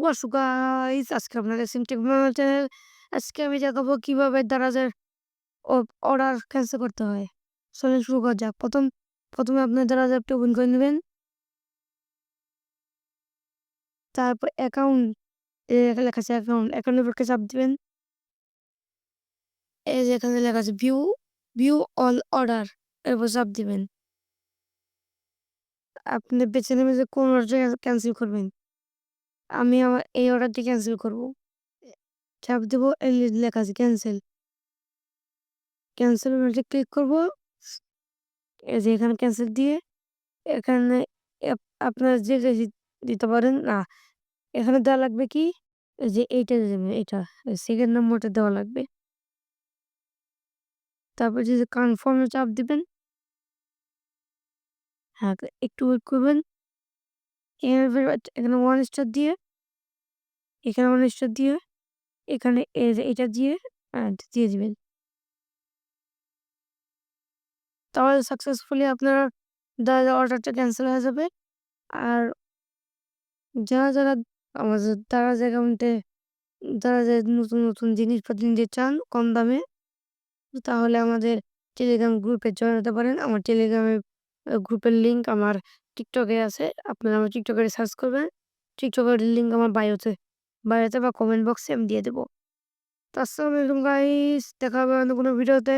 হোয়াটস guys. আজকে আপনাদের সিম technology channel আজকে আমি দেখাবো কীভাবে দারাজের অর্ডার ক্যান্সেল করতে হয়। চলেন শুরু করা যাক। প্রথম, প্রথমে আপনার দারাজ অ্যাপটা ওপেন করে নেবেন। তারপর অ্যাকাউন্ট লেখা আছে অ্যাকাউন্ট অ্যাকাউন্টের পক্ষে চাপ দিবেন। এই যে এখানে লেখা আছে ভিউ ভিউ অল অর্ডার এরপর চাপ দিবেন। আপনি বেছে নেবেন যে কোন অর্ডার ক্যান্সেল করবেন। আমি আমার এই অর্ডারটি ক্যান্সেল করব। চাপ দেব লেখা আছে ক্যান্সেল ক্যান্সেল বাটনে ক্লিক করব। এই যে এখানে ক্যান্সেল দিয়ে, এখানে আপনার যে দিতে পারেন, না, এখানে দেওয়া লাগবে কি? যে এইটা এটা সেকেন্ড নম্বরটা দেওয়া লাগবে। তারপর যে কনফার্মে চাপ দিবেন হ্যাঁ একটু ওয়েট করবেন। এখানে ওয়ান স্টার দিয়ে, এখানে ওয়ান স্টার দিয়ে, এখানে এটা দিয়ে দিয়ে দিবেন। তাহলে সাকসেসফুলি আপনার অর্ডারটা ক্যান্সেল হয়ে যাবে। আর যারা যারা আমাদের, তারা অ্যাকাউন্টে যারা যে নতুন নতুন জিনিসপত্র নিতে চান কম দামে, তাহলে আমাদের টেলিগ্রাম গ্রুপে জয়েন হতে পারেন। আমার টেলিগ্রামের গ্রুপের লিঙ্ক আমার টিকটকে আছে, আপনারা আমার টিকটকে সার্চ করবেন। টিকটকের লিঙ্ক আমার বায়োতে বায়োতে বা কমেন্ট বক্সে আমি দিয়ে দেবো। তার সঙ্গে গাইস দেখা হবে অন্য কোনো ভিডিওতে